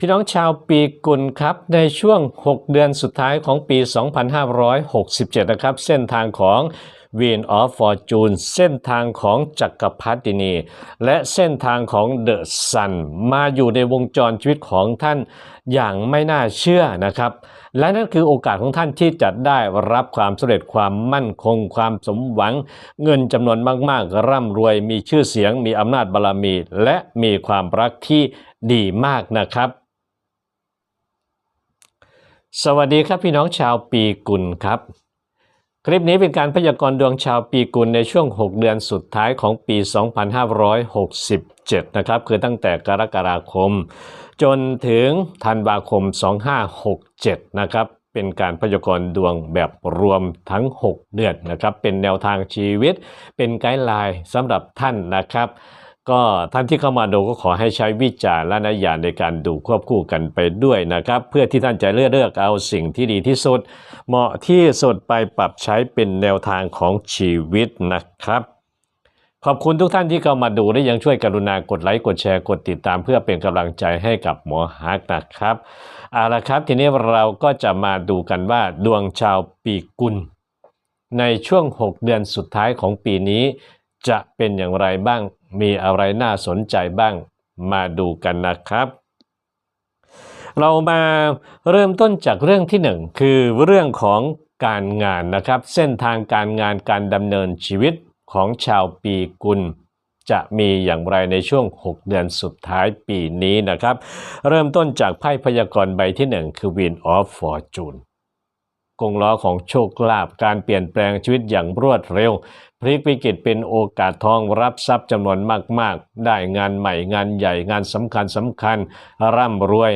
พี่น้องชาวปีกุลครับในช่วง 6 เดือนสุดท้ายของปี 2567 นะครับ เส้นทางของ w e e n of Fortune เส้นทางของจักรพรรดินี และเส้นทางของเดอะซันมาอยู่ในวงจรชีวิตของท่านอย่างไม่น่าเชื่อนะครับ และนั่นคือโอกาสของท่านที่จะได้รับความสำเร็จความมั่นคง ความสมหวัง เงินจำนวนมาก ๆ ร่ำรวย มีชื่อเสียง มีอำนาจบารมี และมีความรักที่ดีมากนะครับ สวัสดีครับพี่น้องชาวปีกุลครับ คลิปนี้เป็นการพยากรณ์ดวงชาวปีกุลในช่วง 6 เดือนสุดท้ายของปี 2567 นะครับ คือตั้งแต่กรกฎาคม จนถึงธันวาคม 2567 นะครับ เป็นการพยากรณ์ดวงแบบรวมทั้ง 6 เดือนนะครับ เป็นแนวทางชีวิต เป็นไกด์ไลน์สำหรับท่านนะครับ ก็ท่านที่เข้ามาดูก็ขอให้ใช้วิจารณญาณในการดูควบคู่กันไปด้วยนะครับ เพื่อที่ท่านจะเลือกเลือกเอาสิ่งที่ดีที่สุด เหมาะที่สุดไปปรับใช้เป็นแนวทางของชีวิตนะครับ ขอบคุณทุกท่านที่เข้ามาดูและยังช่วยกรุณากดไลค์กดแชร์กดติดตาม เพื่อเป็นกำลังใจให้กับหมอฮักนะครับเอาละครับ ทีนี้เราก็จะมาดูกันว่าดวงชาวปีกุลในช่วง 6 เดือนสุดท้ายของปีนี้ จะเป็นอย่างไรบ้าง มีอะไรน่าสนใจบ้าง มาดูกันนะครับ เรามาเริ่มต้นจากเรื่องที่หนึ่งคือเรื่องของการงานนะครับ เส้นทางการงานการดำเนินชีวิตของชาวปีกุลจะมีอย่างไรในช่วง 6 เดือนสุดท้ายปีนี้นะครับ เริ่มต้นจากไพ่พยากรณ์ใบที่หนึ่งคือ Wheel of Fortune กงล้อของโชคลาภการเปลี่ยนแปลงชีวิตอย่างรวดเร็ว พลิกวิกฤตเป็นโอกาสทองรับทรัพย์จำนวนมาก ๆ ได้งานใหม่งานใหญ่งานสำคัญสำคัญ ร่ำรวย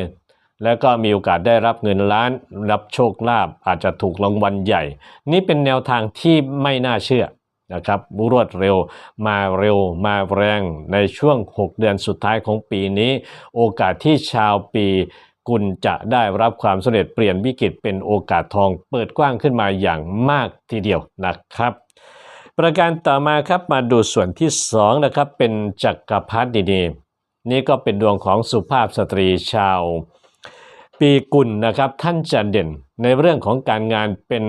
แล้วก็มีโอกาสได้รับเงินล้าน รับโชคลาภอาจจะถูกรางวัลใหญ่ นี่เป็นแนวทางที่ไม่น่าเชื่อนะครับรวดเร็วมาเร็วมาแรงในช่วง 6 เดือนสุดท้ายของปีนี้ โอกาสที่ชาวปี คุณจะได้รับความสำเร็จเปลี่ยนวิกฤตเป็นโอกาสทองเปิดกว้างขึ้นมาอย่างมากทีเดียวนะครับ ประการต่อมาครับมาดูส่วนที่2นะครับเป็นจักรพรรดินีนี่ก็เป็นดวงของสุภาพสตรีชาว ปีกุลนะครับท่านจะเด่นในเรื่องของการงานเป็น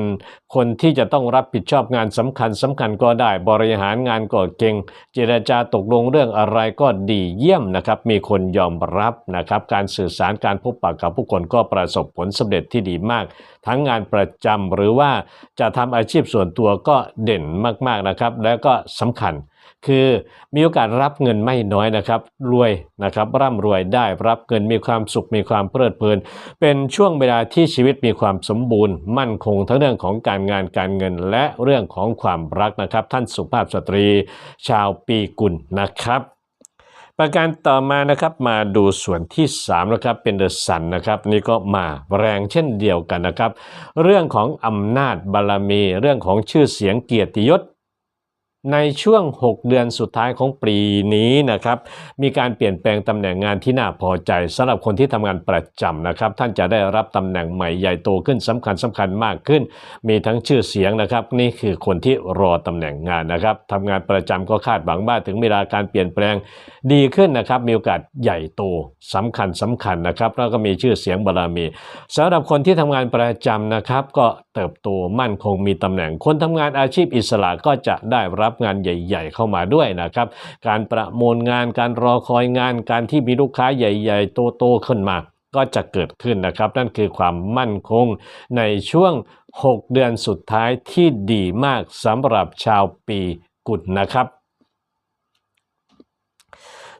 คนที่จะต้องรับผิดชอบงานสำคัญสำคัญก็ได้ บริหารงานก็เก่ง เจรจาตกลงเรื่องอะไรก็ดีเยี่ยมนะครับ มีคนยอมรับนะครับ การสื่อสารการพบปะกับผู้คนก็ประสบผลสำเร็จที่ดีมาก ทั้งงานประจำหรือว่าจะทำอาชีพส่วนตัวก็เด่นมากๆนะครับ แล้วก็สำคัญ คือมีโอกาสรับเงินไม่น้อยนะครับรวยนะครับร่ำรวยได้รับเงินมีความสุขมีความเพลิดเพลิน เป็นช่วงเวลาที่ชีวิตมีความสมบูรณ์ มั่นคงทั้งเรื่องของการงานการเงินและเรื่องของความรักนะครับ ท่านสุภาพสตรี ชาวปีกุลนะครับประการต่อมานะครับมาดูส่วนที่3นะครับเป็นเดอะสันนะครับนี่ก็มาแรงเช่นเดียวกันนะครับ เรื่องของอำนาจบารมี เรื่องของชื่อเสียงเกียรติยศ ในช่วง 6 เดือนสุดท้ายของปีนี้นะครับ มีการเปลี่ยนแปลงตำแหน่งงานที่น่าพอใจสำหรับคนที่ทำงานประจำนะครับ ท่านจะได้รับตำแหน่งใหม่ใหญ่โตขึ้นสำคัญสำคัญมากขึ้น มีทั้งชื่อเสียงนะครับ นี่คือคนที่รอตำแหน่งงานนะครับทำงานประจำก็คาดหวังว่าถึงเวลาการเปลี่ยนแปลงดีขึ้นนะครับ มีโอกาสใหญ่โตสำคัญสำคัญนะครับ แล้วก็มีชื่อเสียงบารมีสำหรับคนที่ทำงานประจำนะครับ ก็เติบโตมั่นคงมีตำแหน่งคนทำงานอาชีพอิสระก็จะได้รับงานใหญ่ ๆ เข้ามาด้วยนะครับ การประมูลงานการรอคอยงานการที่มีลูกค้าใหญ่ ๆ โตๆขึ้นมาก็จะเกิดขึ้นนะครับ นั่นคือความมั่นคงในช่วง 6 เดือนสุดท้ายที่ดีมากสำหรับชาวปีกุลนะครับ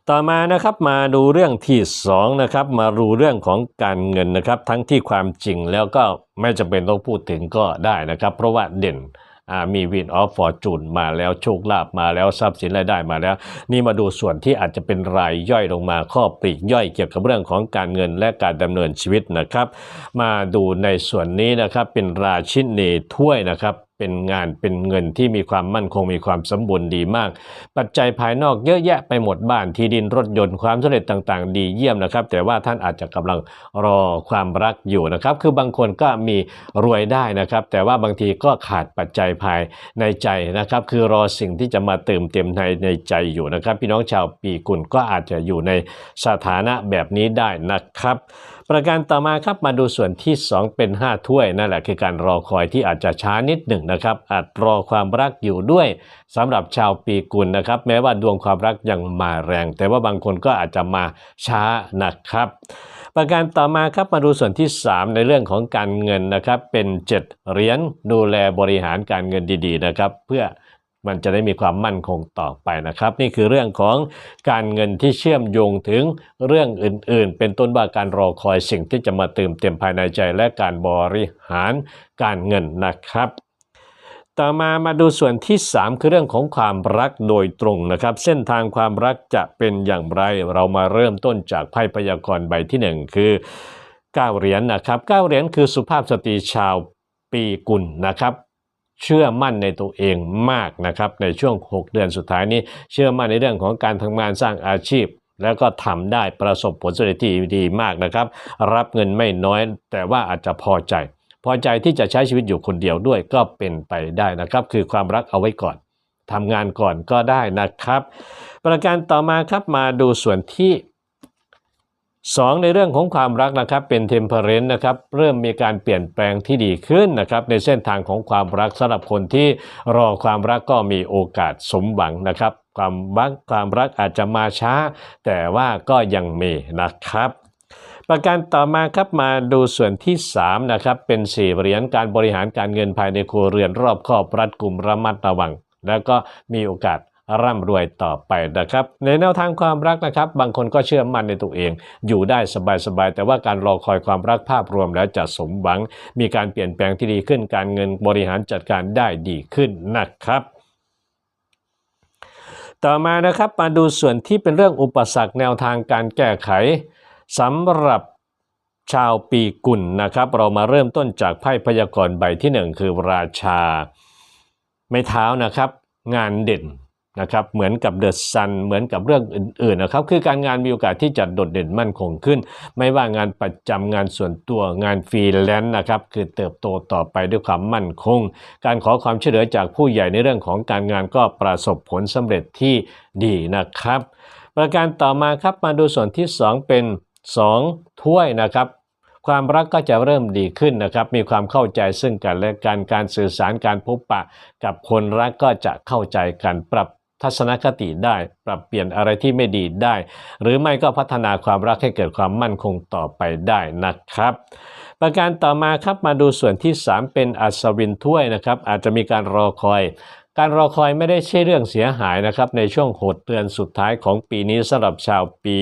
ต่อมานะครับมาดูเรื่องที่2นะครับมาดูเรื่องของการเงินนะครับ ทั้งที่ความจริงแล้วก็ไม่จำเป็นต้องพูดถึงก็ได้นะครับ เพราะว่าเด่น มีวินออฟฟอร์จูนมาแล้วโชคลาภมาแล้วทรัพย์สินรายได้มาแล้ว นี่มาดูส่วนที่อาจจะเป็นรายย่อยลงมาข้อปลีกย่อยเกี่ยวกับเรื่องของการเงินและการดำเนินชีวิตนะครับ มาดูในส่วนนี้นะครับเป็นราชินีถ้วยนะครับ เป็นงานเป็นเงินที่มีความมั่นคงมีความสมบูรณ์ดีมาก ปัจจัยภายนอกเยอะแยะไปหมดบ้านที่ดินรถยนต์ความสำเร็จต่างๆ ดีเยี่ยมนะครับ แต่ว่าท่านอาจจะกำลังรอความรักอยู่นะครับ คือบางคนก็มีรวยได้นะครับ แต่ว่าบางทีก็ขาดปัจจัยภายในใจนะครับ คือรอสิ่งที่จะมาเติมเต็มในในใจอยู่นะครับ พี่น้องชาวปีกุลก็อาจจะอยู่ในสถานะแบบนี้ได้นะครับ ประการต่อมาครับมาดูส่วนที่ 2 เป็น 5 ถ้วยนั่นแหละคือการรอคอยที่อาจจะช้านิดหนึ่งนะครับ อาจรอความรักอยู่ด้วยสำหรับชาวปีกุลนะครับ แม้ว่าดวงความรักยังมาแรง แต่ว่าบางคนก็อาจจะมาช้านะครับ ประการต่อมาครับมาดูส่วนที่ 3 ในเรื่องของการเงินนะครับ เป็น 7 เหรียญดูแลบริหารการเงินดีๆนะครับ เพื่อ มันจะได้มีความมั่นคงต่อไปนะครับ นี่คือเรื่องของการเงินที่เชื่อมโยงถึงเรื่องอื่นๆ เป็นต้นว่าการรอคอยสิ่งที่จะมาเติมเต็มภายในใจและการบริหารการเงินนะครับ ต่อมามาดูส่วนที่ 3 คือเรื่องของความรักโดยตรงนะครับ เส้นทางความรักจะเป็นอย่างไร เรามาเริ่มต้นจากไพ่พยากรณ์ใบที่ 1 คือ9เหรียญนะครับ9เหรียญคือสุภาพสตรีชาวปีกุลนะครับ เชื่อมั่นในตัวเองมากนะครับในช่วง 6 เดือนสุดท้ายนี้เชื่อมั่นในเรื่องของการทำงานสร้างอาชีพ แล้วก็ทำได้ประสบผลสำเร็จที่ดีมากนะครับ รับเงินไม่น้อย แต่ว่าอาจจะพอใจ พอใจที่จะใช้ชีวิตอยู่คนเดียวด้วยก็เป็นไปได้นะครับ คือความรักเอาไว้ก่อนทำงานก่อนก็ได้นะครับ ประการต่อมาครับมาดูส่วนที่ 2 ในเรื่องของความรักนะครับเป็นเทมเพ r เรนต์นะครับเริ่มมีการเปลี่ยนแปลงที่ดีขึ้นนะครับในเส้นทางของความรักสำหรับคนที่รอความรักก็มีโอกาสสมหวังนะครับ ความรักความรักอาจจะมาช้า แต่ว่าก็ยังมีนะครับประการต่อมาครับมาดูส่วนที่3นะครับเป็นสี่เหรียญการบริหารการเงินภายในครัวเรือนรอบครอบรัดกลุ่มระมัดระวัง แล้วก็มีโอกาส ร่ำรวยต่อไปนะครับ ในแนวทางความรักนะครับ บางคนก็เชื่อมั่นในตัวเอง อยู่ได้สบายๆแต่ว่าการรอคอยความรักภาพรวมแล้วจะสมหวัง มีการเปลี่ยนแปลงที่ดีขึ้นการเงินบริหารจัดการได้ดีขึ้นนะครับต่อมานะครับมาดูส่วนที่เป็นเรื่องอุปสรรคแนวทางการแก้ไขสำหรับชาวปีกุลนะครับ เรามาเริ่มต้นจากไพ่พยากรณ์ใบที่หนึ่งคือราชา ไม้เท้านะครับ งานเด่น นะครับเหมือนกับเดอะซันเหมือนกับเรื่องอื่นๆนะครับคือการงานมีโอกาสที่จะโดดเด่นมั่นคงขึ้น ไม่ว่างานประจำงานส่วนตัวงานฟรีแลนซ์นะครับคือเติบโตต่อไปด้วยความมั่นคง การขอความช่วยเหลือจากผู้ใหญ่ในเรื่องของการงานก็ประสบผลสำเร็จที่ดีนะครับ ประการต่อมาครับมาดูส่วนที่ 2 เป็น 2 ถ้วยนะครับความรักก็จะเริ่มดีขึ้นนะครับ มีความเข้าใจซึ่งกันและกันการสื่อสารการพบปะ กับคนรักก็จะเข้าใจกันปรับ ทัศนคติได้ ปรับเปลี่ยนอะไรที่ไม่ดีได้ หรือไม่ก็พัฒนาความรักให้เกิดความมั่นคงต่อไปได้นะครับ ประการต่อมาครับมาดูส่วนที่ 3 เป็นอัศวินถ้วยนะครับ อาจจะมีการรอคอยการรอคอยไม่ได้ใช่เรื่องเสียหายนะครับในช่วงโหดเตือนสุดท้ายของปีนี้สำหรับชาวปี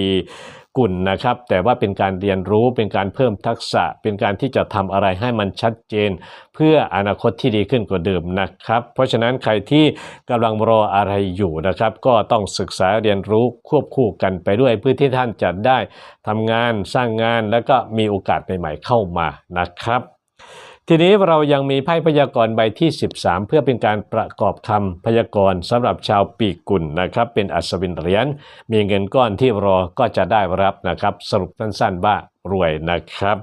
กุลนะครับ แต่ว่าเป็นการเรียนรู้เป็นการเพิ่มทักษะ เป็นการที่จะทำอะไรให้มันชัดเจน เพื่ออนาคตที่ดีขึ้นกว่าเดิมนะครับ เพราะฉะนั้นใครที่กำลังรออะไรอยู่นะครับ ก็ต้องศึกษาเรียนรู้ควบคู่กันไปด้วยเพื่อที่ท่านจะได้ทำงานสร้างงานแล้วก็มีโอกาสใหม่ๆเข้ามานะครับ ทีนี้เรายังมีไพ่พยากรณ์ใบที่ 13 เพื่อเป็นการประกอบคำพยากรณ์สำหรับชาวปีกุลนะครับ เป็นอัศวินเหรียญมีเงินก้อนที่รอก็จะได้รับนะครับ สรุปสั้นๆว่ารวยนะครับ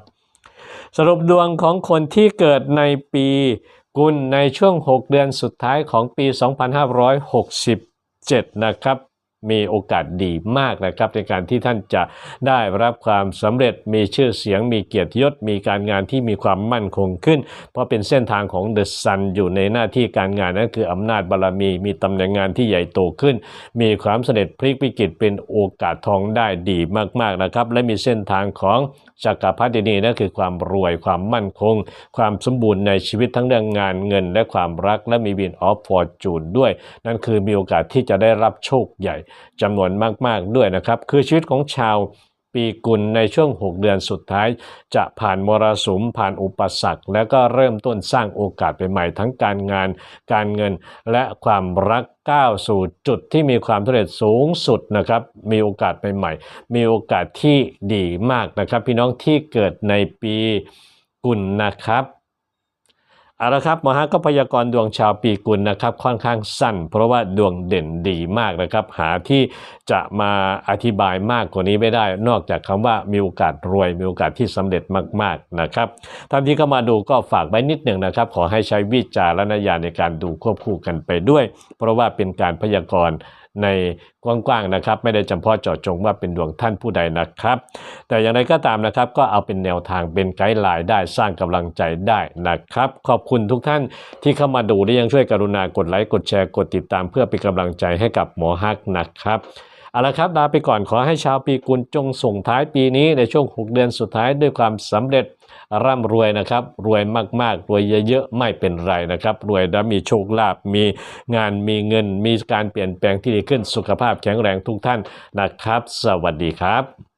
สรุปดวงของคนที่เกิดในปีกุลในช่วง 6 เดือนสุดท้ายของปี 2567 นะครับ มีโอกาสดีมากนะครับ ในการที่ท่านจะได้รับความสำเร็จมีชื่อเสียง มีเกียรติยศ มีการงานที่มีความมั่นคงขึ้น เพราะเป็นเส้นทางของเดอะซันอยู่ในหน้าที่การงานนั่นคืออำนาจบารมี มีตำแหน่งงานที่ใหญ่โตขึ้น มีความสำเร็จพลิกวิกฤตเป็นโอกาสทองได้ดีมากๆนะครับ และมีเส้นทางของจักรพรรดินีนั่นคือความรวยความมั่นคง ความสมบูรณ์ในชีวิตทั้งเรื่องงานเงิน และความรักและมีวินออฟฟอร์จูนด้วย นั่นคือมีโอกาสที่จะได้รับโชคใหญ่จำนวนมากๆด้วยนะครับ คือชีวิตของชาวปีกุลในช่วง 6 เดือนสุดท้าย จะผ่านมรสุมผ่านอุปสรรค แล้วก็เริ่มต้นสร้างโอกาสใหม่ๆทั้งการงาน การเงินและความรักก้าวสู่จุดที่มีความสำเร็จสูงสุดนะครับ มีโอกาสใหม่ๆ มีโอกาสที่ดีมากนะครับ พี่น้องที่เกิดในปีกุลนะครับ เอาละครับหมอฮักก็พยากรณ์ดวงชาวปีกุลนะครับค่อนข้างสั้น เพราะว่าดวงเด่นดีมากนะครับ หาที่จะมาอธิบายมากกว่านี้ไม่ได้ นอกจากคำว่ามีโอกาสรวย มีโอกาสที่สำเร็จมากๆนะครับท่านที่เข้ามาดูก็ฝากไว้นิดหนึ่งนะครับ ขอให้ใช้วิจารณญาณในการดูควบคู่กันไปด้วย เพราะว่าเป็นการพยากรณ์ ในกว้างๆนะครับ ไม่ได้จำเพาะเจาะจงว่าเป็นดวงท่านผู้ใดนะครับ แต่อย่างไรก็ตามนะครับ ก็เอาเป็นแนวทางเป็นไกด์ไลน์ได้สร้างกำลังใจได้นะครับ ขอบคุณทุกท่านที่เข้ามาดูและยังช่วยกรุณากดไลค์กดแชร์กดติดตาม เพื่อเป็นกำลังใจให้กับหมอฮักนะครับ เอาละครับลาไปก่อนขอให้ชาวปีกุลจงส่งท้ายปีนี้ในช่วง 6 เดือนสุดท้ายด้วยความสำเร็จร่ำรวยนะครับ รวยมากๆ รวยเยอะๆ ไม่เป็นไรนะครับ รวยและมีโชคลาภมีงานมีเงิน มีการเปลี่ยนแปลงที่ดีขึ้นสุขภาพแข็งแรงทุกท่านนะครับ สวัสดีครับ